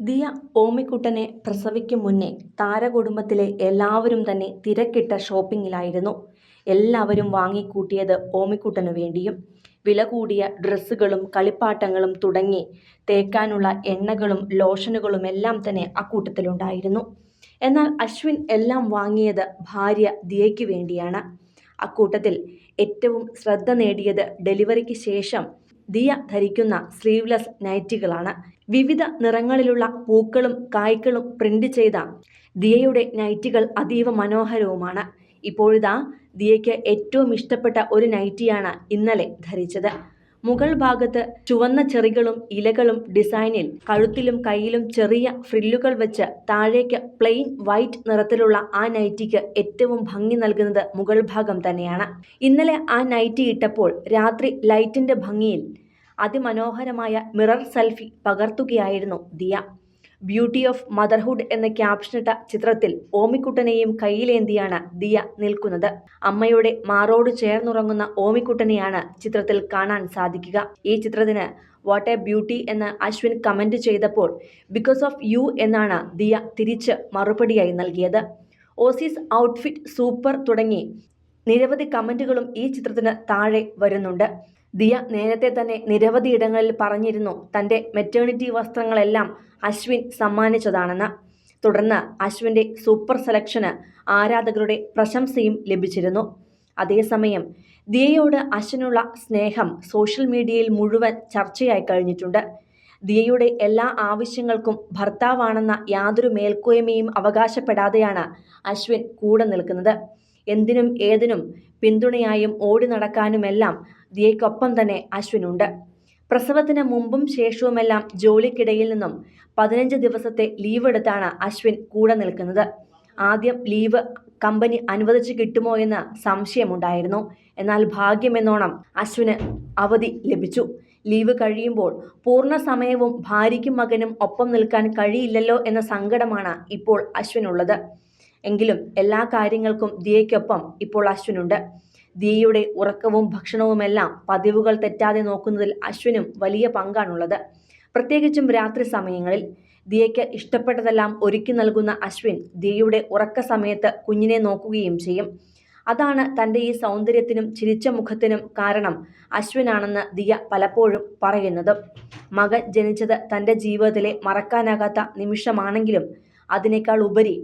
ദിയ ഓമിക്കുട്ടനെ പ്രസവിക്കും മുന്നേ താരകുടുംബത്തിലെ എല്ലാവരും തന്നെ തിരക്കിട്ട ഷോപ്പിങ്ങിലായിരുന്നു. എല്ലാവരും വാങ്ങിക്കൂട്ടിയത് ഓമിക്കുട്ടനു വേണ്ടിയും വില കൂടിയ ഡ്രസ്സുകളും കളിപ്പാട്ടങ്ങളും തുടങ്ങി തേക്കാനുള്ള എണ്ണകളും ലോഷനുകളും എല്ലാം തന്നെ അക്കൂട്ടത്തിലുണ്ടായിരുന്നു. എന്നാൽ അശ്വിൻ എല്ലാം വാങ്ങിയത് ഭാര്യ ദിയയ്ക്ക് വേണ്ടിയാണ്. അക്കൂട്ടത്തിൽ ഏറ്റവും ശ്രദ്ധ നേടിയത് ഡെലിവറിക്ക് ശേഷം ദിയ ധരിക്കുന്ന സ്ലീവ്ലെസ് നൈറ്റികളാണ്. വിവിധ നിറങ്ങളിലുള്ള പൂക്കളും കായ്കളും പ്രിന്റ് ചെയ്ത ദിയയുടെ നൈറ്റികൾ അതീവ മനോഹരവുമാണ്. ഇപ്പോഴിതാ ദിയയ്ക്ക് ഏറ്റവും ഇഷ്ടപ്പെട്ട ഒരു നൈറ്റിയാണ് ഇന്നലെ ധരിച്ചത്. മുകൾ ഭാഗത്ത് ചുവന്ന ചെറികളും ഇലകളും ഡിസൈനിൽ കഴുത്തിലും കയ്യിലും ചെറിയ ഫ്രില്ലുകൾ വെച്ച് താഴേക്ക് പ്ലെയിൻ വൈറ്റ് നിറത്തിലുള്ള ആ നൈറ്റിക്ക് ഏറ്റവും ഭംഗി നൽകുന്നത് മുകൾ ഭാഗം തന്നെയാണ്. ഇന്നലെ ആ നൈറ്റി ഇട്ടപ്പോൾ രാത്രി ലൈറ്റിന്റെ ഭംഗിയിൽ അതിമനോഹരമായ മിറർ സെൽഫി പകർത്തുകയായിരുന്നു ദിയ. ബ്യൂട്ടി ഓഫ് മദർഹുഡ് എന്ന ക്യാപ്ഷനിട്ട ചിത്രത്തിൽ ഓമിക്കുട്ടനെയും കയ്യിലേന്തിയാണ് ദിയ നിൽക്കുന്നത്. അമ്മയുടെ മാറോട് ചേർന്നുറങ്ങുന്ന ഓമിക്കുട്ടനെയാണ് ചിത്രത്തിൽ കാണാൻ സാധിക്കുക. ഈ ചിത്രത്തിന് വാട്ട് എ ബ്യൂട്ടി എന്ന് അശ്വിൻ കമന്റ് ചെയ്തപ്പോൾ ബിക്കോസ് ഓഫ് യു എന്നാണ് ദിയ തിരിച്ച് മറുപടിയായി നൽകിയത്. ഓസീസ് ഔട്ട്ഫിറ്റ് സൂപ്പർ തുടങ്ങി നിരവധി കമന്റുകളും ഈ ചിത്രത്തിന് താഴെ വരുന്നുണ്ട്. ദിയ നേരത്തെ തന്നെ നിരവധി ഇടങ്ങളിൽ പറഞ്ഞിരുന്നു തന്റെ മെറ്റേണിറ്റി വസ്ത്രങ്ങളെല്ലാം അശ്വിൻ സമ്മാനിച്ചതാണെന്ന്. തുടർന്ന് അശ്വിന്റെ സൂപ്പർ സെലക്ഷന് ആരാധകരുടെ പ്രശംസയും ലഭിച്ചിരുന്നു. അതേസമയം ദിയയോട് അശ്വിനുള്ള സ്നേഹം സോഷ്യൽ മീഡിയയിൽ മുഴുവൻ ചർച്ചയായി കഴിഞ്ഞിട്ടുണ്ട്. ദിയയുടെ എല്ലാ ആവശ്യങ്ങൾക്കും ഭർത്താവാണെന്ന യാതൊരു മേൽക്കോയ്മയും അവകാശപ്പെടാതെയാണ് അശ്വിൻ കൂടെ നിൽക്കുന്നത്. എന്തിനും ഏതിനും പിന്തുണയായും ഓടി നടക്കാനുമെല്ലാം ദിയയ്ക്കൊപ്പം തന്നെ അശ്വിനുണ്ട്. പ്രസവത്തിന് മുമ്പും ശേഷവുമെല്ലാം ജോലിക്കിടയിൽ നിന്നും പതിനഞ്ച് ദിവസത്തെ ലീവ് എടുത്താണ് അശ്വിൻ കൂടെ നിൽക്കുന്നത്. ആദ്യം ലീവ് കമ്പനി അനുവദിച്ചു കിട്ടുമോ എന്ന് സംശയമുണ്ടായിരുന്നു. എന്നാൽ ഭാഗ്യമെന്നോണം അശ്വിന് അവധി ലഭിച്ചു. ലീവ് കഴിയുമ്പോൾ പൂർണ സമയവും ഭാര്യയ്ക്കും മകനും ഒപ്പം നിൽക്കാൻ കഴിയില്ലല്ലോ എന്ന സങ്കടമാണ് ഇപ്പോൾ അശ്വിനുള്ളത്. എങ്കിലും എല്ലാ കാര്യങ്ങൾക്കും ദിയയ്ക്കൊപ്പം ഇപ്പോൾ അശ്വിനുണ്ട്. ദിയയുടെ ഉറക്കവും ഭക്ഷണവുമെല്ലാം പതിവുകൾ തെറ്റാതെ നോക്കുന്നതിൽ അശ്വിനും വലിയ പങ്കാണുള്ളത്. പ്രത്യേകിച്ചും രാത്രി സമയങ്ങളിൽ ദിയയ്ക്ക് ഇഷ്ടപ്പെട്ടതെല്ലാം ഒരുക്കി നൽകുന്ന അശ്വിൻ ദിയയുടെ ഉറക്ക സമയത്ത് കുഞ്ഞിനെ നോക്കുകയും ചെയ്യും. അതാണ് തന്റെ ഈ സൗന്ദര്യത്തിനും ചിരിച്ച മുഖത്തിനും കാരണം അശ്വിനാണെന്ന് ദിയ പലപ്പോഴും പറയുന്നത്. മകൻ ജനിച്ചത് തന്റെ ജീവിതത്തിലെ മറക്കാനാകാത്ത നിമിഷമാണെങ്കിലും അതിനേക്കാൾ ഉപരി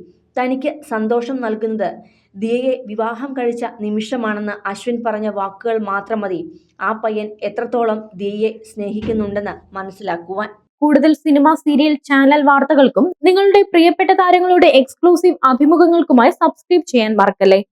തനിക്ക് സന്തോഷം നൽകുന്നത്. ദിയയെ വിവാഹം കഴിച്ച നിമിഷമാണെന്ന് അശ്വിൻ പറഞ്ഞ വാക്കുകൾ മാത്രം മതി. ആ പയ്യൻ എത്രത്തോളം ദിയയെ സ്നേഹിക്കുന്നുണ്ടെന്ന് മനസ്സിലാക്കുവാൻ. കൂടുതൽ സിനിമ സീരിയൽ ചാനൽ വാർത്തകൾക്കും നിങ്ങളുടെ പ്രിയപ്പെട്ട താരങ്ങളുടെ എക്സ്ക്ലൂസീവ് അഭിമുഖങ്ങൾക്കുമായി സബ്സ്ക്രൈബ് ചെയ്യാൻ മറക്കല്ലേ?